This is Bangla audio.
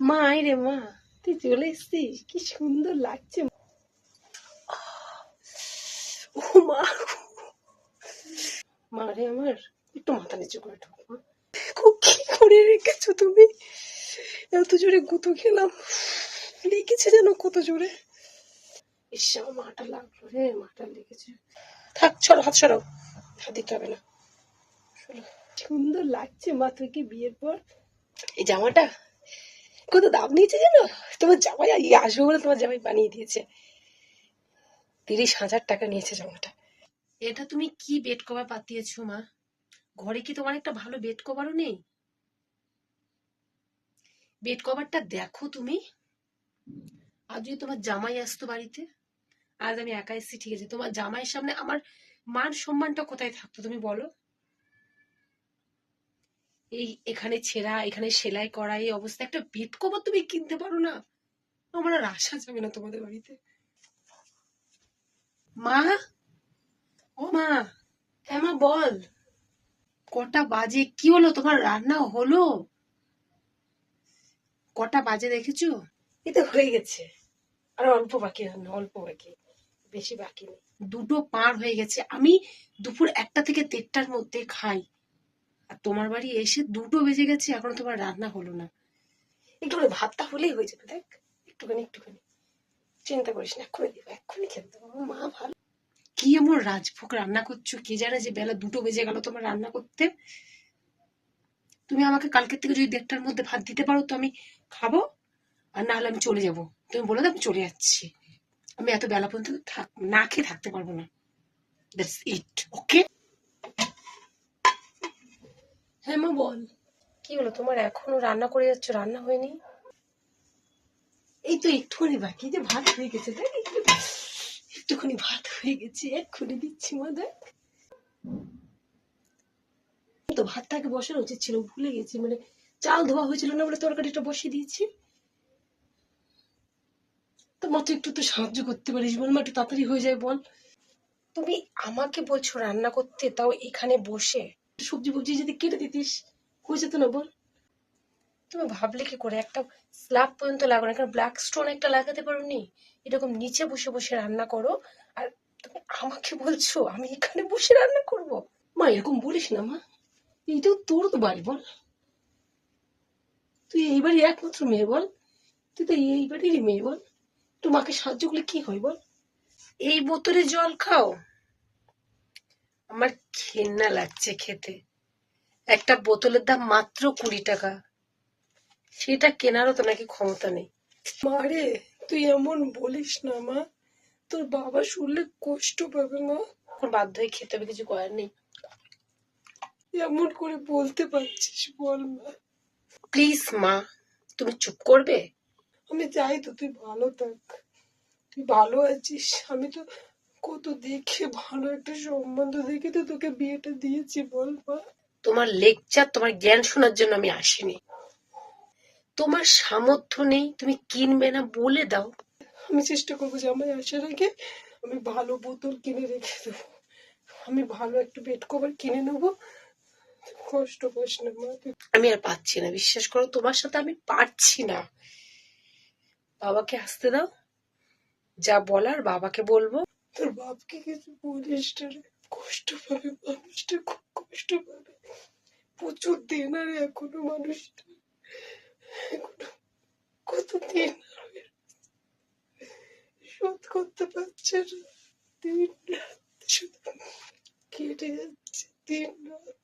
মা রে মা, তুই চলে এসছিস? কি সুন্দর লাগছে। ও মা। মা রে আমার, একটু মাথা নিচু করে ঢোক, মা। কি করে রেখেছো তুমি? এত জোরে গুঁতো খেলাম। লেগেছে যেন কত জোরে। ইস, আমার মাটা লাগল রে, মাটা লেগেছে। থাক ছড়ো হাত সরাও। হাত দিতে হবে না। সুন্দর লাগছে মা, তুই কি বিয়ের পর? এই জামাটা? কত দাম নিয়েছে জানো? তোমার জামাই এই আসবে বলে তোমার জামাই বানিয়ে দিয়েছে। তিরিশ হাজার টাকা নিয়েছে জামাটা। এটা তুমি কি বেড কভার পাতিয়েছো মা? ঘরে কি তোমার একটা ভালো বেড কভারও নেই? বেড কভারটা দেখো তুমি। আজ যদি তোমার জামাই আসতো বাড়িতে, আজ আমি একা এসেছি, ঠিক আছে। তোমার জামাইয়ের সামনে আমার মান সম্মানটা কোথায় থাকতো তুমি বলো? এই এখানে ছেঁড়া এখানে সেলাই করা এই অবস্থা একটা বেড কভার তুমি কিনতে পারো না। আমার আর আসা যাবে না তোমাদের বাড়িতে। মা? ও মা হ্যাঁ মা বল। কটা বাজে? কি হলো? তোমার রান্না হলো? কটা বাজে দেখেছ? তো হয়ে গেছে। আর অল্প বাকি রান্না অল্প বাকি। বেশি বাকি নেই। দুটো পার হয়ে গেছে। আমি দুপুর একটা থেকে দেড়টার মধ্যে খাই। আর তোমার বাড়ি এসে দুটো বেজে গেছে এখনও তোমার রান্না হলো না। একটুখানি ভাতটা হলেই হয়ে যাবে দেখ। একটুখানি একটুখানি। চিন্তা করিস না এক্ষুনি দেবো এক্ষুনি খেতে দেবো মা ভালো। কি এমন রাজভোগ রান্না করছ? কে জানে যে বেলা দুটো বেজে গেল তোমার রান্না করতে। তুমি আমাকে কালকের থেকে যদি দেড়টার মধ্যে ভাত দিতে পারো তো আমি খাব আর না হলে আমি চলে যাব। তুমি বলে দাও আমি চলে যাচ্ছি। আমি এত বেলা পর্যন্ত থাক না খেয়ে থাকতে পারব না। দ্যাটস ইট ওকে হ্যাঁ মা বল। কি হলো? তোমার এখনও রান্না করে যাচ্ছ রান্না হয়নি? এই তো একটুখানি বাকি যে ভাত হয়ে গেছে দেখ একটুখানি ভাত হয়ে গেছে এক্ষুনি দিচ্ছি মা দেখ। তো ভাতটাকে বসানো উচিত ছিল ভুলে গেছি মানে চাল ধোয়া হয়েছিল না বলে তরকারিটা বসিয়ে দিয়েছি। তো মা তুই একটু তো সাহায্য করতে পারিস বল মা একটু তাড়াতাড়ি হয়ে যায় বল। তুমি আমাকে বলছো রান্না করতে তাও এখানে বসে? সবজি ফবজি যদি কেটে দিতিস হয়ে যেত না বল তুমি ভাবলে কি করে একটা স্ল্যাব পর্যন্ত লাগানো না কারণ ব্ল্যাক স্টোন একটা লাগাতে পারোনি? এরকম নিচে বসে বসে রান্না করো আর তুমি আমাকে বলছো আমি এখানে বসে রান্না করব? মা এরকম বলিস না মা। এইটাও তোর তো বাড়ি বল। তুই এইবারই একমাত্র মেয়ে বল। তুই তো এই বাড়িরই মেয়ে বল। তো মাকে সাহায্য করলে কি হয় বল। এই বোতলে জল খাও। আমার ঘেন্না লাগছে খেতে। একটা বোতলের দাম মাত্র কুড়ি টাকা। সেটা কেনারও তো নাকি ক্ষমতা নেই। মারে তুই এমন বলিস না মা। তোর বাবা শুনলে কষ্ট পাবে মা। এখন বাধ্য হয়ে খেতে হবে কিছু করার নেই। এমন করে বলতে পারছিস বল মা। প্লিজ মা তুমি চুপ করবে? আমি চাই তো তুই ভালো থাক। তুই ভালো আছিস আমি তো কত দেখে ভালো একটা সম্বন্ধ দেখে তো তোকে বিয়েটা দিয়েছি বল মা। তোমার লেকচার তোমার জ্ঞান শোনার জন্য আমি আসিনি। তোমার সামর্থ্য নেই তুমি কিনবে না বলে দাও। আমি চেষ্টা করব যে আমার আসার আগে আমি ভালো বোতল কিনে রেখে দেবো। আমি ভালো একটা বেড কভার কিনে নেব। কষ্ট পাস না মা আমি আর পাচ্ছি না বিশ্বাস করো তোমার সাথে আমি পারছি না। বাবাকে আসতে দাও যা বলার বাবাকে বলব। তোর বাপকে কিছু বলিস রে। কষ্ট পাবে মানুষটা, খুব কষ্ট পাবে। প্রচুর দিন আর এখনও এখনও কত দিন শোধ করতে পারছে না। দিন রাত শুধু কেটে যাচ্ছে, দিন রাত।